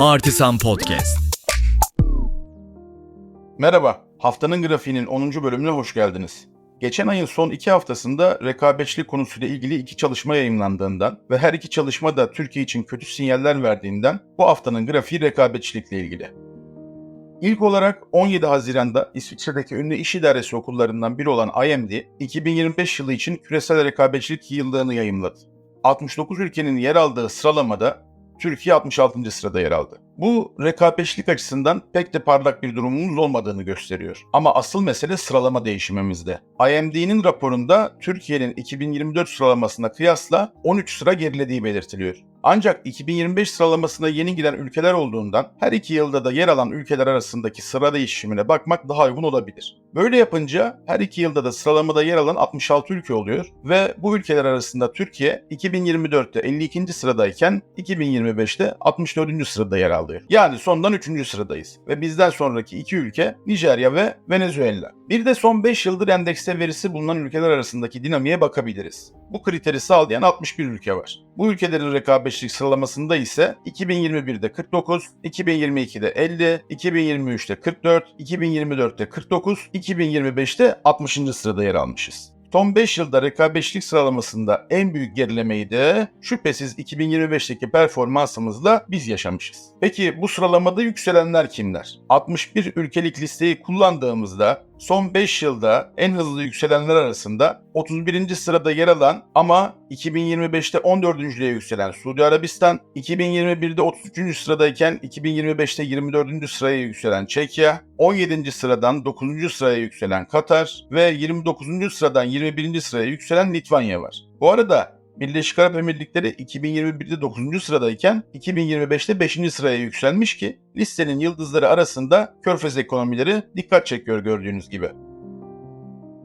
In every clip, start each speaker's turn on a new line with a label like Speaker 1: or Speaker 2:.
Speaker 1: Artisan Podcast.
Speaker 2: Merhaba, haftanın grafiğinin 10. bölümüne hoş geldiniz. Geçen ayın son iki haftasında rekabetçilik konusuyla ilgili iki çalışma yayınlandığından ve her iki çalışma da Türkiye için kötü sinyaller verdiğinden bu haftanın grafiği rekabetçilikle ilgili. İlk olarak 17 Haziran'da İsviçre'deki ünlü iş idaresi okullarından biri olan IMD, 2025 yılı için küresel rekabetçilik yıllığını yayımladı. 69 ülkenin yer aldığı sıralamada Türkiye 66. sırada yer aldı. Bu rekabetçilik açısından pek de parlak bir durumumuz olmadığını gösteriyor. Ama asıl mesele sıralama değişimimizde. IMD'nin raporunda Türkiye'nin 2024 sıralamasına kıyasla 13 sıra gerilediği belirtiliyor. Ancak 2025 sıralamasına yeni giren ülkeler olduğundan her iki yılda da yer alan ülkeler arasındaki sıra değişimine bakmak daha uygun olabilir. Böyle yapınca her iki yılda da sıralamada yer alan 66 ülke oluyor ve bu ülkeler arasında Türkiye 2024'te 52. sıradayken 2025'te 64. sırada yer alıyor. Yani sondan 3. sıradayız ve bizden sonraki iki ülke Nijerya ve Venezuela. Bir de son 5 yıldır endekste verisi bulunan ülkeler arasındaki dinamiğe bakabiliriz. Bu kriteri sağlayan 61 ülke var. Bu ülkelerin rekabetçilik sıralamasında ise 2021'de 49, 2022'de 50, 2023'te 44, 2024'te 49, 2025'te 60. sırada yer almışız. Son 5 yılda rekabetçilik sıralamasında en büyük gerilemeyi de şüphesiz 2025'teki performansımızla biz yaşamışız. Peki bu sıralamada yükselenler kimler? 61 ülkelik listeyi kullandığımızda son 5 yılda en hızlı yükselenler arasında 31. sırada yer alan ama 2025'te 14. yükselen Suudi Arabistan, 2021'de 33. sıradayken 2025'te 24. sıraya yükselen Çekya, 17. sıradan 9. sıraya yükselen Katar ve 29. sıradan 21. sıraya yükselen Litvanya var. Bu arada Birleşik Arap Emirlikleri 2021'de 9. sıradayken 2025'te 5. sıraya yükselmiş ki listenin yıldızları arasında körfez ekonomileri dikkat çekiyor gördüğünüz gibi.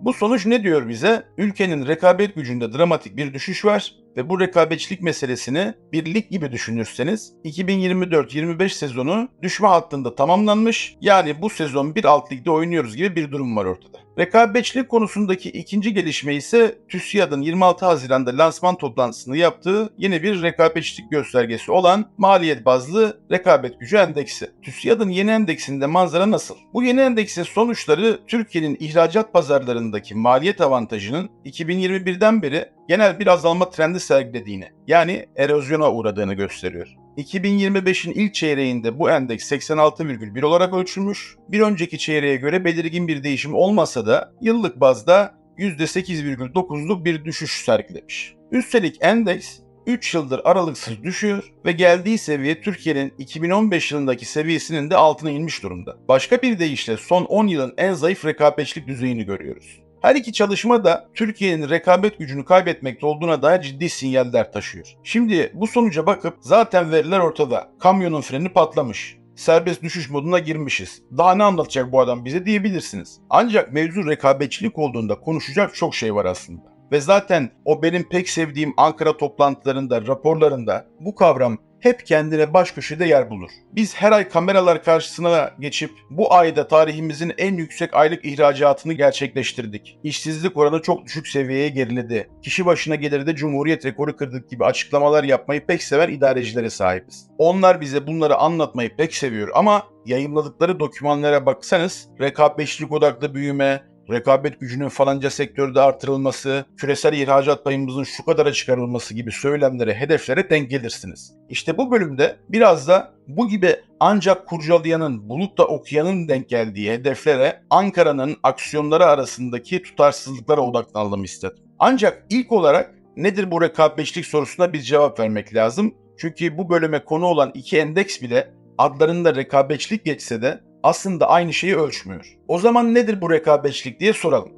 Speaker 2: Bu sonuç ne diyor bize? Ülkenin rekabet gücünde dramatik bir düşüş var ve bu rekabetçilik meselesini bir lig gibi düşünürseniz 2024-25 sezonu düşme hattında tamamlanmış. Yani bu sezon bir alt ligde oynuyoruz gibi bir durum var ortada. Rekabetçilik konusundaki ikinci gelişme ise TÜSİAD'ın 26 Haziran'da lansman toplantısını yaptığı yeni bir rekabetçilik göstergesi olan maliyet bazlı rekabet gücü endeksi. TÜSİAD'ın yeni endeksinde manzara nasıl? Bu yeni endeksin sonuçları Türkiye'nin ihracat pazarlarındaki maliyet avantajının 2021'den beri genel bir azalma trendi sergilediğini yani erozyona uğradığını gösteriyor. 2025'in ilk çeyreğinde bu endeks 86,1 olarak ölçülmüş. Bir önceki çeyreğe göre belirgin bir değişim olmasa da yıllık bazda %8,9'luk bir düşüş sergilemiş. Üstelik endeks 3 yıldır aralıksız düşüyor ve geldiği seviye Türkiye'nin 2015 yılındaki seviyesinin de altına inmiş durumda. Başka bir deyişle son 10 yılın en zayıf rekabetçilik düzeyini görüyoruz. Her iki çalışma da Türkiye'nin rekabet gücünü kaybetmekte olduğuna dair ciddi sinyaller taşıyor. Şimdi bu sonuca bakıp zaten veriler ortada. Kamyonun freni patlamış serbest düşüş moduna girmişiz. Daha ne anlatacak bu adam bize diyebilirsiniz. Ancak mevzu rekabetçilik olduğunda konuşacak çok şey var aslında. Ve zaten o benim pek sevdiğim Ankara toplantılarında, raporlarında bu kavram hep kendine baş köşede yer bulur. Biz her ay kameralar karşısına geçip bu ayda tarihimizin en yüksek aylık ihracatını gerçekleştirdik. İşsizlik oranı çok düşük seviyeye geriledi. Kişi başına gelirde cumhuriyet rekoru kırdık gibi açıklamalar yapmayı pek sever idarecilere sahibiz. Onlar bize bunları anlatmayı pek seviyor ama yayınladıkları dokümanlara baksanız rekabetçilik odaklı büyüme, rekabet gücünün falanca sektörde artırılması, küresel ihracat payımızın şu kadara çıkarılması gibi söylemlere, hedeflere denk gelirsiniz. İşte bu bölümde biraz da bu gibi ancak kurcalayanın, bulutta okuyanın denk geldiği hedeflere Ankara'nın aksiyonları arasındaki tutarsızlıklara odaklanalım istedim. Ancak ilk olarak nedir bu rekabetçilik sorusuna bir cevap vermek lazım. Çünkü bu bölüme konu olan iki endeks bile adlarında rekabetçilik geçse de aslında aynı şeyi ölçmüyor. O zaman nedir bu rekabetçilik diye soralım.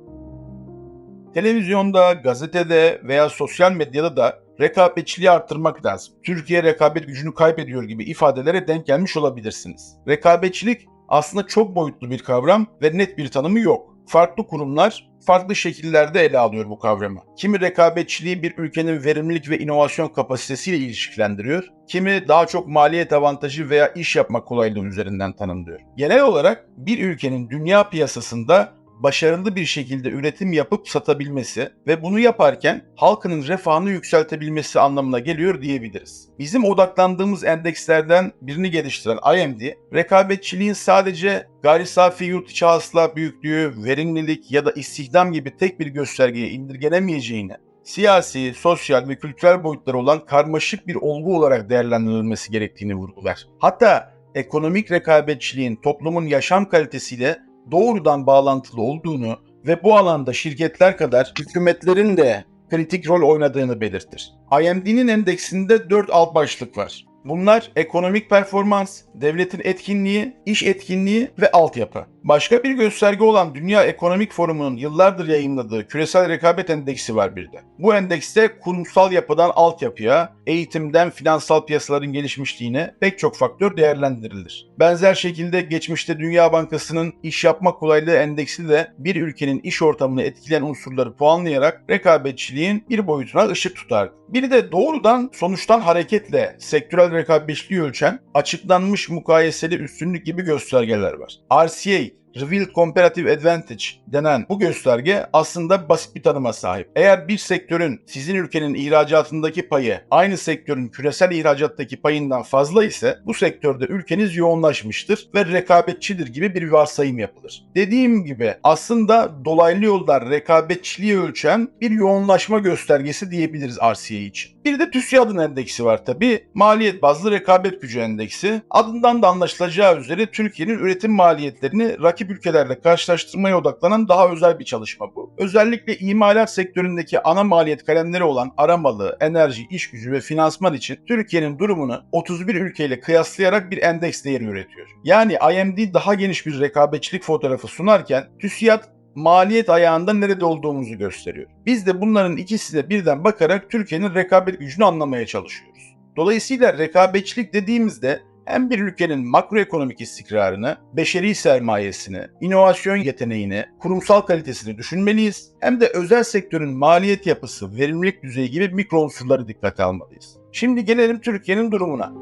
Speaker 2: Televizyonda, gazetede veya sosyal medyada da rekabetçiliği arttırmak lazım. Türkiye rekabet gücünü kaybediyor gibi ifadelere denk gelmiş olabilirsiniz. Rekabetçilik aslında çok boyutlu bir kavram ve net bir tanımı yok. Farklı kurumlar farklı şekillerde ele alıyor bu kavramı. Kimi rekabetçiliği bir ülkenin verimlilik ve inovasyon kapasitesiyle ilişkilendiriyor, kimi daha çok maliyet avantajı veya iş yapma kolaylığı üzerinden tanımlıyor. Genel olarak bir ülkenin dünya piyasasında başarılı bir şekilde üretim yapıp satabilmesi ve bunu yaparken halkının refahını yükseltebilmesi anlamına geliyor diyebiliriz. Bizim odaklandığımız endekslerden birini geliştiren IMD, rekabetçiliğin sadece gayri safi yurt içi hasıla büyüklüğü, verimlilik ya da istihdam gibi tek bir göstergeye indirgenemeyeceğini, siyasi, sosyal ve kültürel boyutları olan karmaşık bir olgu olarak değerlendirilmesi gerektiğini vurgular. Hatta ekonomik rekabetçiliğin toplumun yaşam kalitesiyle doğrudan bağlantılı olduğunu ve bu alanda şirketler kadar hükümetlerin de kritik rol oynadığını belirtir. IMD'nin endeksinde 4 alt başlık var. Bunlar ekonomik performans, devletin etkinliği, iş etkinliği ve altyapı. Başka bir gösterge olan Dünya Ekonomik Forumu'nun yıllardır yayınladığı küresel rekabet endeksi var bir de. Bu endekste kurumsal yapıdan altyapıya, eğitimden finansal piyasaların gelişmişliğine pek çok faktör değerlendirilir. Benzer şekilde geçmişte Dünya Bankası'nın iş yapma kolaylığı endeksi de bir ülkenin iş ortamını etkileyen unsurları puanlayarak rekabetçiliğin bir boyutuna ışık tutardı. Biri de doğrudan sonuçtan hareketle sektörel rekabetçiliği ölçen açıklanmış mukayeseli üstünlük gibi göstergeler var. RCA faith Revealed Comparative Advantage denen bu gösterge aslında basit bir tanıma sahip. Eğer bir sektörün sizin ülkenin ihracatındaki payı aynı sektörün küresel ihracattaki payından fazla ise bu sektörde ülkeniz yoğunlaşmıştır ve rekabetçidir gibi bir varsayım yapılır. Dediğim gibi aslında dolaylı yollar rekabetçiliği ölçen bir yoğunlaşma göstergesi diyebiliriz RCA için. Bir de TÜSİAD'ın endeksi var tabi. Maliyet bazlı rekabet gücü endeksi. Adından da anlaşılacağı üzere Türkiye'nin üretim maliyetlerini rakip ülkelerle karşılaştırmaya odaklanan daha özel bir çalışma bu. Özellikle imalat sektöründeki ana maliyet kalemleri olan aramalı, enerji, iş gücü ve finansman için Türkiye'nin durumunu 31 ülkeyle kıyaslayarak bir endeks değeri üretiyor. Yani IMD daha geniş bir rekabetçilik fotoğrafı sunarken TÜSİAD maliyet ayağında nerede olduğumuzu gösteriyor. Biz de bunların ikisine birden bakarak Türkiye'nin rekabet gücünü anlamaya çalışıyoruz. Dolayısıyla rekabetçilik dediğimizde hem bir ülkenin makroekonomik istikrarını, beşeri sermayesini, inovasyon yeteneğini, kurumsal kalitesini düşünmeliyiz hem de özel sektörün maliyet yapısı, verimlilik düzeyi gibi mikro unsurları dikkate almalıyız. Şimdi gelelim Türkiye'nin durumuna.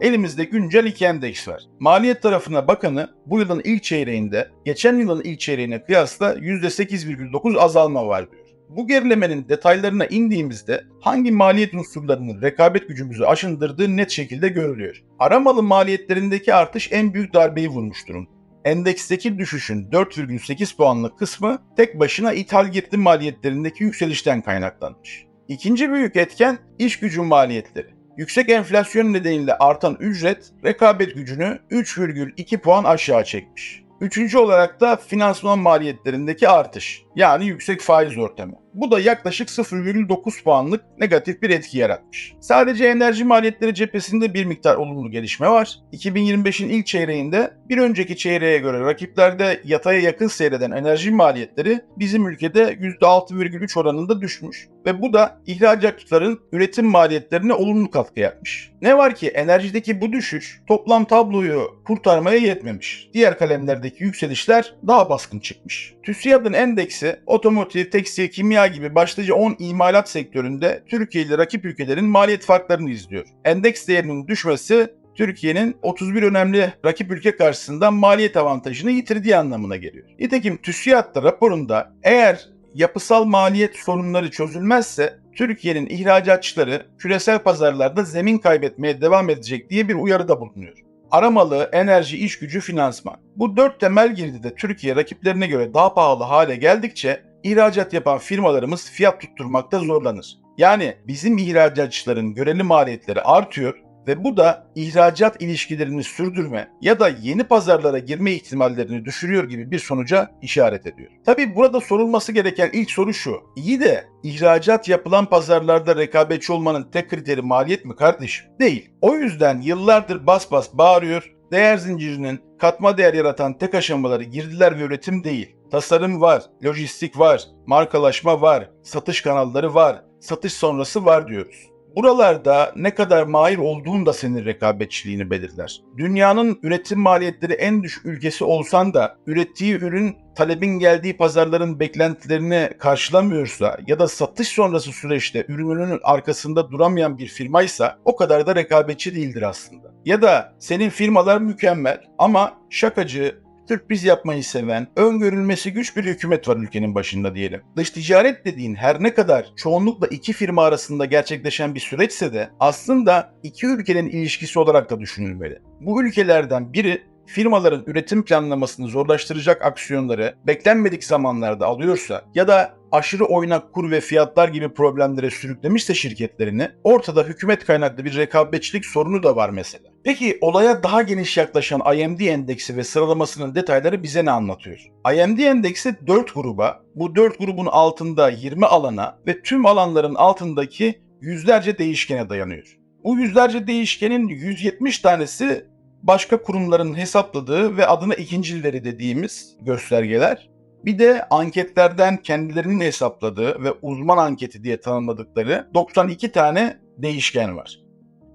Speaker 2: Elimizde güncel iki endeks var. Maliyet tarafına bakanı bu yılın ilk çeyreğinde geçen yılın ilk çeyreğine kıyasla %8,9 azalma var diyor. Bu gerilemenin detaylarına indiğimizde hangi maliyet unsurlarının rekabet gücümüzü aşındırdığı net şekilde görülüyor. Aramalı maliyetlerindeki artış en büyük darbeyi vurmuş durumda. Endeksteki düşüşün 4,8 puanlık kısmı tek başına ithal getiri maliyetlerindeki yükselişten kaynaklanmış. İkinci büyük etken iş gücü maliyetleri. Yüksek enflasyon nedeniyle artan ücret rekabet gücünü 3,2 puan aşağı çekmiş. Üçüncü olarak da finansman maliyetlerindeki artış yani yüksek faiz ortamı. Bu da yaklaşık 0,9 puanlık negatif bir etki yaratmış. Sadece enerji maliyetleri cephesinde bir miktar olumlu gelişme var. 2025'in ilk çeyreğinde bir önceki çeyreğe göre rakiplerde yataya yakın seyreden enerji maliyetleri bizim ülkede %6,3 oranında düşmüş. Ve bu da ihracatçıların üretim maliyetlerine olumlu katkı yapmış. Ne var ki enerjideki bu düşüş toplam tabloyu kurtarmaya yetmemiş. Diğer kalemlerdeki yükselişler daha baskın çıkmış. TÜSİAD'ın endeksi otomotiv, tekstil, kimya gibi başlıca 10 imalat sektöründe Türkiye ile rakip ülkelerin maliyet farklarını izliyor. Endeks değerinin düşmesi Türkiye'nin 31 önemli rakip ülke karşısında maliyet avantajını yitirdiği anlamına geliyor. Nitekim TÜSİAD da raporunda eğer yapısal maliyet sorunları çözülmezse Türkiye'nin ihracatçıları küresel pazarlarda zemin kaybetmeye devam edecek diye bir uyarıda bulunuyor. Aramalı, enerji, iş gücü, finansman. Bu dört temel girdide Türkiye rakiplerine göre daha pahalı hale geldikçe ihracat yapan firmalarımız fiyat tutturmakta zorlanır. Yani bizim ihracatçıların göreli maliyetleri artıyor ve bu da ihracat ilişkilerini sürdürme ya da yeni pazarlara girme ihtimallerini düşürüyor gibi bir sonuca işaret ediyor. Tabi burada sorulması gereken ilk soru şu. İyi de ihracat yapılan pazarlarda rekabetçi olmanın tek kriteri maliyet mi kardeşim? Değil. O yüzden yıllardır bas bas bağırıyor. Değer zincirinin katma değer yaratan tek aşamaları girdiler ve üretim değil. Tasarım var, lojistik var, markalaşma var, satış kanalları var, satış sonrası var diyoruz. Buralarda ne kadar mahir olduğun da senin rekabetçiliğini belirler. Dünyanın üretim maliyetleri en düşük ülkesi olsan da ürettiği ürün talebin geldiği pazarların beklentilerini karşılamıyorsa ya da satış sonrası süreçte ürününün arkasında duramayan bir firmaysa o kadar da rekabetçi değildir aslında. Ya da senin firmalar mükemmel ama şakacı, sürpriz yapmayı seven, öngörülmesi güç bir hükümet var ülkenin başında diyelim. Dış ticaret dediğin her ne kadar çoğunlukla iki firma arasında gerçekleşen bir süreçse de aslında iki ülkenin ilişkisi olarak da düşünülmeli. Bu ülkelerden biri firmaların üretim planlamasını zorlaştıracak aksiyonları beklenmedik zamanlarda alıyorsa ya da aşırı oynak kur ve fiyatlar gibi problemlere sürüklemişse şirketlerini ortada hükümet kaynaklı bir rekabetçilik sorunu da var mesela. Peki olaya daha geniş yaklaşan IMD endeksi ve sıralamasının detayları bize ne anlatıyor? IMD endeksi 4 gruba, bu 4 grubun altında 20 alana ve tüm alanların altındaki yüzlerce değişkene dayanıyor. Bu yüzlerce değişkenin 170 tanesi başka kurumların hesapladığı ve adına ikincileri dediğimiz göstergeler. Bir de anketlerden kendilerinin hesapladığı ve uzman anketi diye tanımladıkları 92 tane değişken var.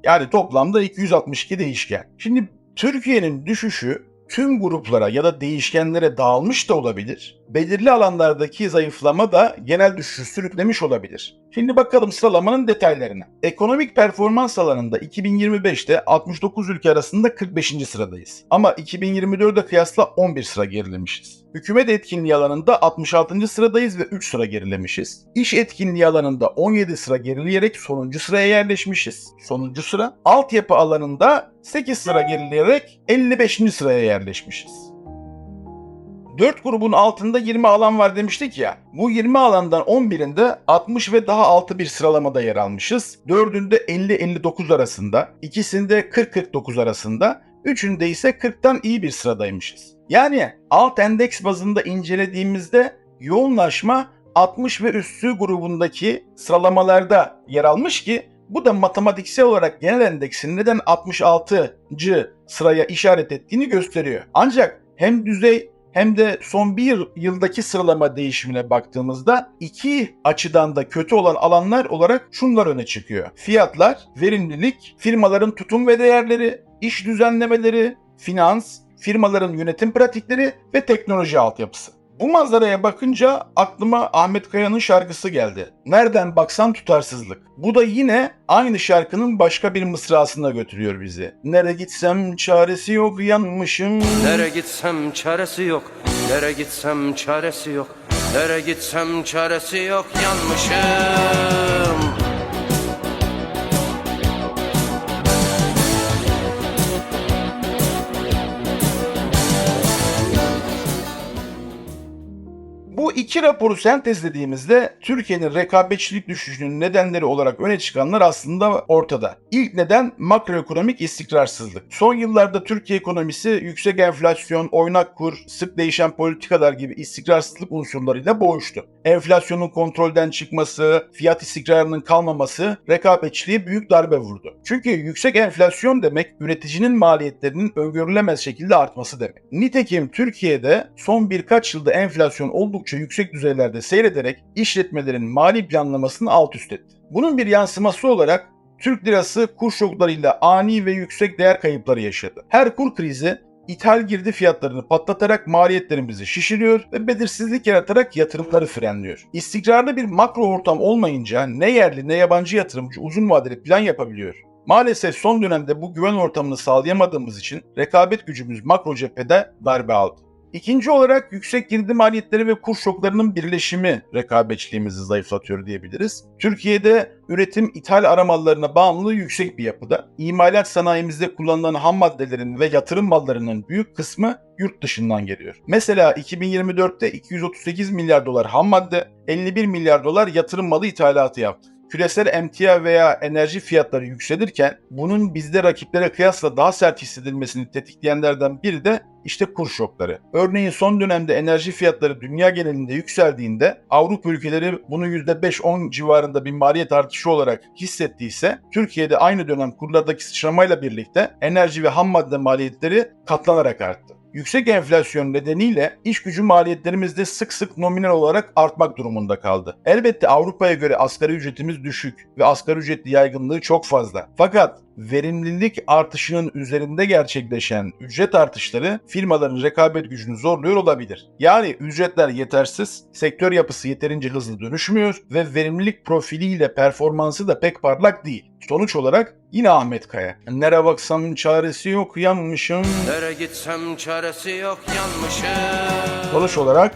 Speaker 2: Yani toplamda 262 değişken. Şimdi Türkiye'nin düşüşü tüm gruplara ya da değişkenlere dağılmış da olabilir. Belirli alanlardaki zayıflama da genel düşüşü sürüklemiş olabilir. Şimdi bakalım sıralamanın detaylarına. Ekonomik performans alanında 2025'te 69 ülke arasında 45. sıradayız. Ama 2024'e kıyasla 11 sıra gerilemişiz. Hükümet etkinliği alanında 66. sıradayız ve 3 sıra gerilemişiz. İş etkinliği alanında 17 sıra gerileyerek sonuncu sıraya yerleşmişiz. Sonuncu sıra. Altyapı alanında 8 sıra gerileyerek 55. sıraya yerleşmişiz. 4 grubun altında 20 alan var demiştik ya. Bu 20 alandan 11'inde 60 ve daha altı bir sıralamada yer almışız. 4'ünde 50-59 arasında, ikisinde 40-49 arasında, üçünde ise 40'tan iyi bir sıradaymışız. Yani alt endeks bazında incelediğimizde yoğunlaşma 60 ve üstü grubundaki sıralamalarda yer almış ki bu da matematiksel olarak genel endeksin neden 66. sıraya işaret ettiğini gösteriyor. Ancak hem düzey hem de son bir yıldaki sıralama değişimine baktığımızda iki açıdan da kötü olan alanlar olarak şunlar öne çıkıyor. Fiyatlar, verimlilik, firmaların tutum ve değerleri, iş düzenlemeleri, finans, firmaların yönetim pratikleri ve teknoloji altyapısı. Bu manzaraya bakınca aklıma Ahmet Kaya'nın şarkısı geldi. Nereden baksan tutarsızlık. Bu da yine aynı şarkının başka bir mısrasına götürüyor bizi. Nere gitsem çaresi yok yanmışım.
Speaker 1: Nere gitsem çaresi yok Nere gitsem çaresi yok Nere gitsem çaresi yok yanmışım
Speaker 2: iki raporu sentezlediğimizde Türkiye'nin rekabetçilik düşüşünün nedenleri olarak öne çıkanlar aslında ortada. İlk neden makroekonomik istikrarsızlık. Son yıllarda Türkiye ekonomisi yüksek enflasyon, oynak kur, sık değişen politikalar gibi istikrarsızlık unsurlarıyla boğuştu. Enflasyonun kontrolden çıkması, fiyat istikrarının kalmaması rekabetçiliğe büyük darbe vurdu. Çünkü yüksek enflasyon demek üreticinin maliyetlerinin öngörülemez şekilde artması demek. Nitekim Türkiye'de son birkaç yılda enflasyon oldukça yüksek düzeylerde seyrederek işletmelerin mali planlamasını alt üst etti. Bunun bir yansıması olarak Türk lirası kur şoklarıyla ani ve yüksek değer kayıpları yaşadı. Her kur krizi ithal girdi fiyatlarını patlatarak maliyetlerimizi şişiriyor ve belirsizlik yaratarak yatırımları frenliyor. İstikrarlı bir makro ortam olmayınca ne yerli ne yabancı yatırımcı uzun vadeli plan yapabiliyor. Maalesef son dönemde bu güven ortamını sağlayamadığımız için rekabet gücümüz makro cephede darbe aldı. İkinci olarak yüksek girdi maliyetleri ve kur şoklarının birleşimi rekabetçiliğimizi zayıflatıyor diyebiliriz. Türkiye'de üretim ithal aramallarına bağımlılığı yüksek bir yapıda. İmalat sanayimizde kullanılan ham maddelerin ve yatırım mallarının büyük kısmı yurt dışından geliyor. Mesela 2024'te 238 milyar dolar ham madde, 51 milyar dolar yatırım malı ithalatı yaptı küresel emtia veya enerji fiyatları yükselirken bunun bizde rakiplere kıyasla daha sert hissedilmesini tetikleyenlerden biri de işte kur şokları. Örneğin son dönemde enerji fiyatları dünya genelinde yükseldiğinde Avrupa ülkeleri bunu %5-10 civarında bir maliyet artışı olarak hissettiyse Türkiye'de aynı dönem kurlardaki sıçramayla birlikte enerji ve ham madde maliyetleri katlanarak arttı. Yüksek enflasyon nedeniyle iş gücü maliyetlerimiz de sık sık nominal olarak artmak durumunda kaldı. Elbette Avrupa'ya göre asgari ücretimiz düşük ve asgari ücretli yaygınlığı çok fazla. Fakat verimlilik artışının üzerinde gerçekleşen ücret artışları firmaların rekabet gücünü zorluyor olabilir. Yani ücretler yetersiz, sektör yapısı yeterince hızlı dönüşmüyor ve verimlilik profiliyle performansı da pek parlak değil. Sonuç olarak yine Ahmet Kaya. Nere baksam çaresi yok yanmışım.
Speaker 1: Nere gitsem çaresi yok yanmışım
Speaker 2: Sonuç olarak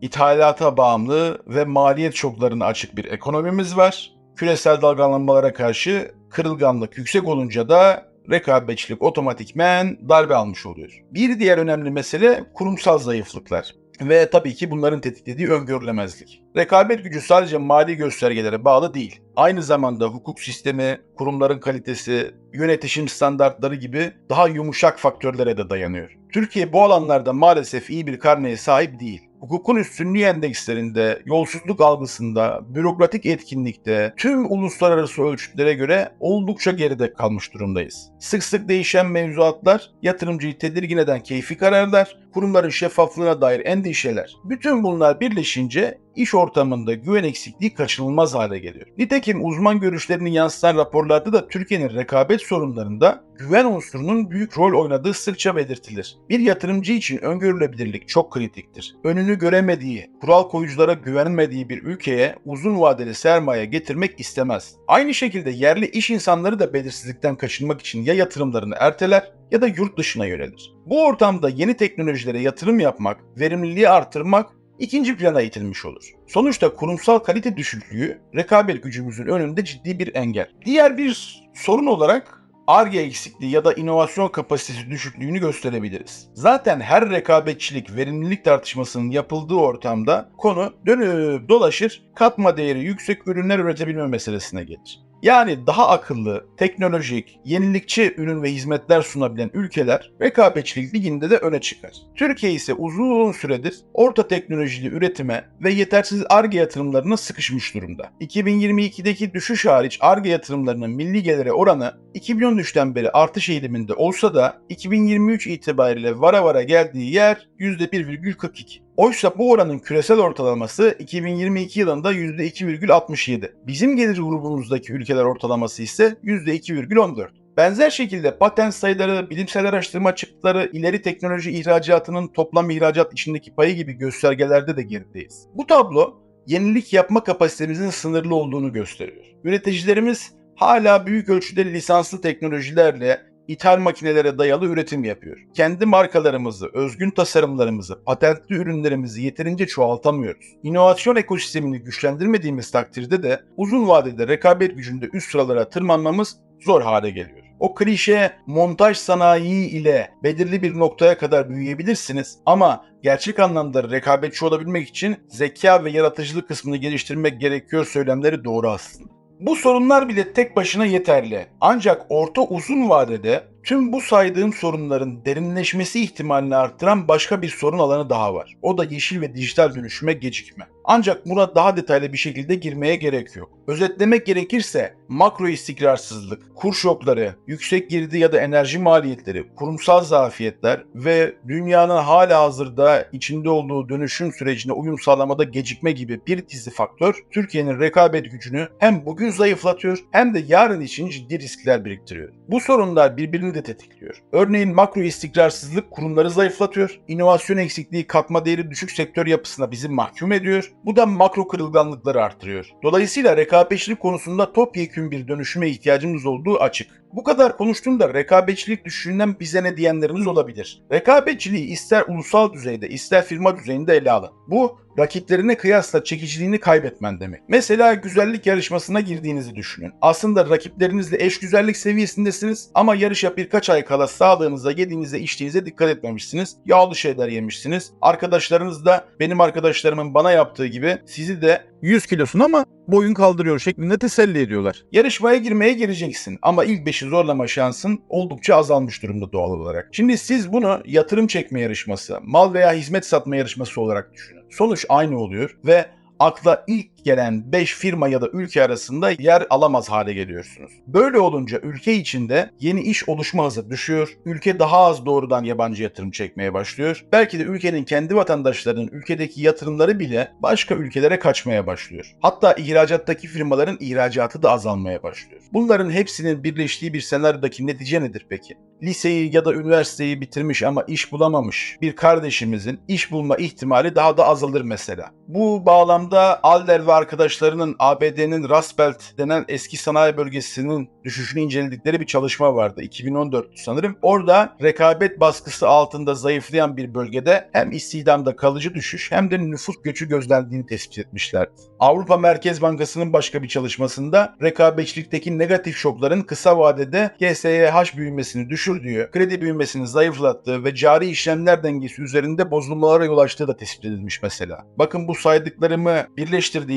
Speaker 2: ithalata bağımlı ve maliyet şoklarına açık bir ekonomimiz var. Küresel dalgalanmalara karşı kırılganlık yüksek olunca da rekabetçilik otomatikmen darbe almış oluyor. Bir diğer önemli mesele kurumsal zayıflıklar. Ve tabii ki bunların tetiklediği öngörülemezlik. Rekabet gücü sadece mali göstergelere bağlı değil. Aynı zamanda hukuk sistemi, kurumların kalitesi, yönetişim standartları gibi daha yumuşak faktörlere de dayanıyor. Türkiye bu alanlarda maalesef iyi bir karneye sahip değil. Hukukun üstünlüğü endekslerinde, yolsuzluk algısında, bürokratik etkinlikte tüm uluslararası ölçütlere göre oldukça geride kalmış durumdayız. Sık sık değişen mevzuatlar yatırımcıyı tedirgin eden keyfi kararlar, kurumların şeffaflığına dair endişeler. Bütün bunlar birleşince iş ortamında güven eksikliği kaçınılmaz hale geliyor. Nitekim uzman görüşlerini yansıtan raporlarda da Türkiye'nin rekabet sorunlarında güven unsurunun büyük rol oynadığı sıkça belirtilir. Bir yatırımcı için öngörülebilirlik çok kritiktir. Önünü göremediği, kural koyuculara güvenmediği bir ülkeye uzun vadeli sermaye getirmek istemez. Aynı şekilde yerli iş insanları da belirsizlikten kaçınmak için ya yatırımlarını erteler ya da yurt dışına yönelir. Bu ortamda yeni teknolojilere yatırım yapmak, verimliliği artırmak ikinci plana itilmiş olur. Sonuçta kurumsal kalite düşüklüğü rekabet gücümüzün önünde ciddi bir engel. Diğer bir sorun olarak ARGE eksikliği ya da inovasyon kapasitesi düşüklüğünü gösterebiliriz. Zaten her rekabetçilik, verimlilik tartışmasının yapıldığı ortamda konu dönüp dolaşır katma değeri yüksek ürünler üretebilme meselesine gelir. Yani daha akıllı, teknolojik, yenilikçi ürün ve hizmetler sunabilen ülkeler rekabetçilik liginde de öne çıkar. Türkiye ise uzun süredir orta teknolojili üretime ve yetersiz ARGE yatırımlarına sıkışmış durumda. 2022'deki düşüş hariç ARGE yatırımlarının milli gelire oranı 2013'ten beri artış eğiliminde olsa da 2023 itibariyle vara vara geldiği yer %1,42. Oysa bu oranın küresel ortalaması 2022 yılında %2,67. Bizim gelir grubumuzdaki ülkeler ortalaması ise %2,14. Benzer şekilde patent sayıları, bilimsel araştırma çıktıları, ileri teknoloji ihracatının toplam ihracat içindeki payı gibi göstergelerde de gerideyiz. Bu tablo yenilik yapma kapasitemizin sınırlı olduğunu gösteriyor. Üreticilerimiz hala büyük ölçüde lisanslı teknolojilerle ithal makinelere dayalı üretim yapıyor. Kendi markalarımızı, özgün tasarımlarımızı, patentli ürünlerimizi yeterince çoğaltamıyoruz. İnovasyon ekosistemini güçlendirmediğimiz takdirde de uzun vadede rekabet gücünde üst sıralara tırmanmamız zor hale geliyor. O klişe montaj sanayi ile belirli bir noktaya kadar büyüyebilirsiniz ama gerçek anlamda rekabetçi olabilmek için zeka ve yaratıcılık kısmını geliştirmek gerekiyor söylemleri doğru aslında. Bu sorunlar bile tek başına yeterli. Ancak orta uzun vadede tüm bu saydığım sorunların derinleşmesi ihtimalini arttıran başka bir sorun alanı daha var. O da yeşil ve dijital dönüşüme gecikme. Ancak buna daha detaylı bir şekilde girmeye gerek yok. Özetlemek gerekirse makro istikrarsızlık, kur şokları, yüksek girdi ya da enerji maliyetleri, kurumsal zafiyetler ve dünyanın hala hazırda içinde olduğu dönüşüm sürecine uyum sağlamada gecikme gibi bir dizi faktör Türkiye'nin rekabet gücünü hem bugün zayıflatıyor hem de yarın için ciddi riskler biriktiriyor. Bu sorunlar birbirini de tetikliyor. Örneğin makro istikrarsızlık kurumları zayıflatıyor, inovasyon eksikliği katma değeri düşük sektör yapısına bizi mahkum ediyor, bu da makro kırılganlıkları artırıyor. Dolayısıyla rekabetçilik konusunda topyekün bir dönüşüme ihtiyacımız olduğu açık. Bu kadar konuştuğumda rekabetçilik düşüşünden bize ne diyenleriniz olabilir. Rekabetçiliği ister ulusal düzeyde ister firma düzeyinde ele alın. Bu rakiplerine kıyasla çekiciliğini kaybetmen demek. Mesela güzellik yarışmasına girdiğinizi düşünün. Aslında rakiplerinizle eş güzellik seviyesindesiniz ama yarışa birkaç ay kala sağlığınıza, yediğinize, içtiğinize dikkat etmemişsiniz. Yağlı şeyler yemişsiniz. Arkadaşlarınız da benim arkadaşlarımın bana yaptığı gibi sizi de 100 kilosun ama boyun kaldırıyor şeklinde teselli ediyorlar. Yarışmaya girmeye gireceksin ama ilk beşi zorlama şansın oldukça azalmış durumda doğal olarak. Şimdi siz bunu yatırım çekme yarışması, mal veya hizmet satma yarışması olarak düşünün. Sonuç aynı oluyor ve akla ilk gelen 5 firma ya da ülke arasında yer alamaz hale geliyorsunuz. Böyle olunca ülke içinde yeni iş oluşma hızı düşüyor. Ülke daha az doğrudan yabancı yatırım çekmeye başlıyor. Belki de ülkenin kendi vatandaşlarının ülkedeki yatırımları bile başka ülkelere kaçmaya başlıyor. Hatta ihracattaki firmaların ihracatı da azalmaya başlıyor. Bunların hepsinin birleştiği bir senaryodaki netice nedir peki? Liseyi ya da üniversiteyi bitirmiş ama iş bulamamış bir kardeşimizin iş bulma ihtimali daha da azalır mesela. Bu bağlamda Alder ve arkadaşlarının ABD'nin Rust Belt denen eski sanayi bölgesinin düşüşünü inceledikleri bir çalışma vardı. 2014 sanırım. Orada rekabet baskısı altında zayıflayan bir bölgede hem istihdamda kalıcı düşüş hem de nüfus göçü gözlendiğini tespit etmişlerdi. Avrupa Merkez Bankası'nın başka bir çalışmasında rekabetçilikteki negatif şokların kısa vadede GSYH büyümesini düşürdüğü, kredi büyümesini zayıflattığı ve cari işlemler dengesi üzerinde bozulmalara yol açtığı da tespit edilmiş mesela. Bakın bu saydıklarımı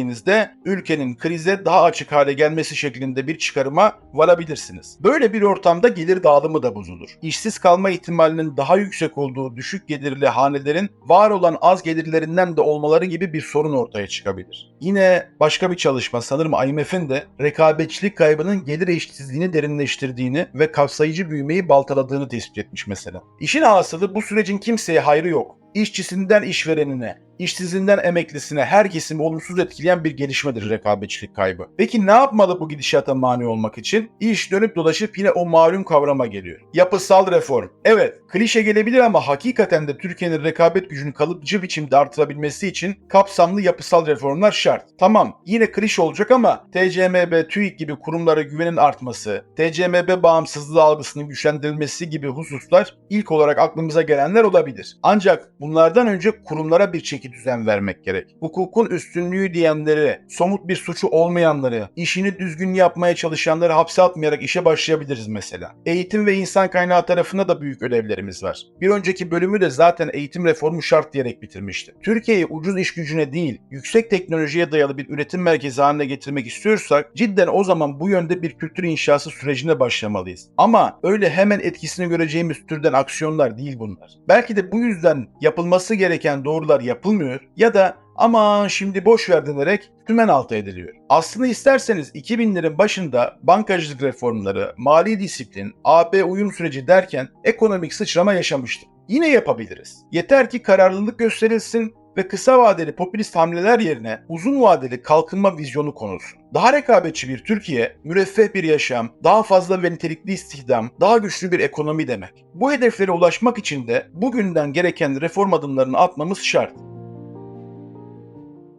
Speaker 2: birleştirdiğinizde ülkenin krize daha açık hale gelmesi şeklinde bir çıkarıma varabilirsiniz. Böyle bir ortamda gelir dağılımı da bozulur. İşsiz kalma ihtimalinin daha yüksek olduğu düşük gelirli hanelerin var olan az gelirlerinden de olmaları gibi bir sorun ortaya çıkabilir. Yine başka bir çalışma sanırım IMF'in de rekabetçilik kaybının gelir eşitsizliğini derinleştirdiğini ve kapsayıcı büyümeyi baltaladığını tespit etmiş mesela. İşin hasılı bu sürecin kimseye hayrı yok. İşçisinden işverenine, işsizinden emeklisine her kesimi olumsuz etkileyen bir gelişmedir rekabetçilik kaybı. Peki ne yapmalı bu gidişata mani olmak için? İş dönüp dolaşıp yine o malum kavrama geliyor. Yapısal reform. Evet, klişe gelebilir ama hakikaten de Türkiye'nin rekabet gücünü kalıcı biçimde artırabilmesi için kapsamlı yapısal reformlar şart. Tamam, yine klişe olacak ama TCMB, TÜİK gibi kurumlara güvenin artması, TCMB bağımsızlığı algısının güçlendirilmesi gibi hususlar ilk olarak aklımıza gelenler olabilir. Ancak bunlardan önce kurumlara bir çeki düzen vermek gerek. Hukukun üstünlüğü diyenleri, somut bir suçu olmayanları, işini düzgün yapmaya çalışanları hapse atmayarak işe başlayabiliriz mesela. Eğitim ve insan kaynağı tarafında da büyük ödevlerimiz var. Bir önceki bölümü de zaten eğitim reformu şart diyerek bitirmişti. Türkiye'yi ucuz iş gücüne değil, yüksek teknolojiye dayalı bir üretim merkezi haline getirmek istiyorsak cidden o zaman bu yönde bir kültür inşası sürecine başlamalıyız. Ama öyle hemen etkisini göreceğimiz türden aksiyonlar değil bunlar. Belki de bu yüzden yapılması gereken doğrular yapılmıyor ya da aman şimdi boş ver denerek tümen altı ediliyor. Aslında isterseniz 2000'lerin başında bankacılık reformları, mali disiplin, AB uyum süreci derken ekonomik sıçrama yaşamıştık. Yine yapabiliriz. Yeter ki kararlılık gösterilsin ve kısa vadeli popülist hamleler yerine uzun vadeli kalkınma vizyonu konulsun. Daha rekabetçi bir Türkiye, müreffeh bir yaşam, daha fazla ve nitelikli istihdam, daha güçlü bir ekonomi demek. Bu hedeflere ulaşmak için de bugünden gereken reform adımlarını atmamız şart.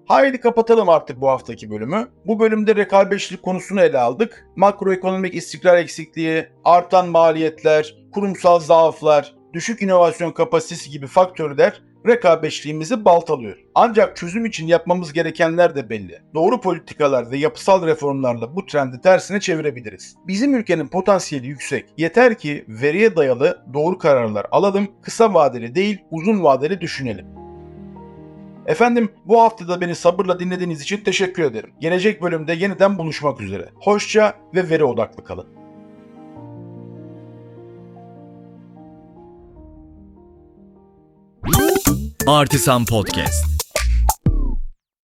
Speaker 2: Haydi kapatalım artık bu haftaki bölümü. Bu bölümde rekabetçilik konusunu ele aldık. Makroekonomik istikrar eksikliği, artan maliyetler, kurumsal zaaflar, düşük inovasyon kapasitesi gibi faktörler rekabetçiliğimizi baltalıyor. Ancak çözüm için yapmamız gerekenler de belli. Doğru politikalar ve yapısal reformlarla bu trendi tersine çevirebiliriz. Bizim ülkenin potansiyeli yüksek. Yeter ki veriye dayalı doğru kararlar alalım, kısa vadeli değil uzun vadeli düşünelim. Efendim bu haftada beni sabırla dinlediğiniz için teşekkür ederim. Gelecek bölümde yeniden buluşmak üzere. Hoşça ve veri odaklı kalın.
Speaker 3: Artisan Podcast.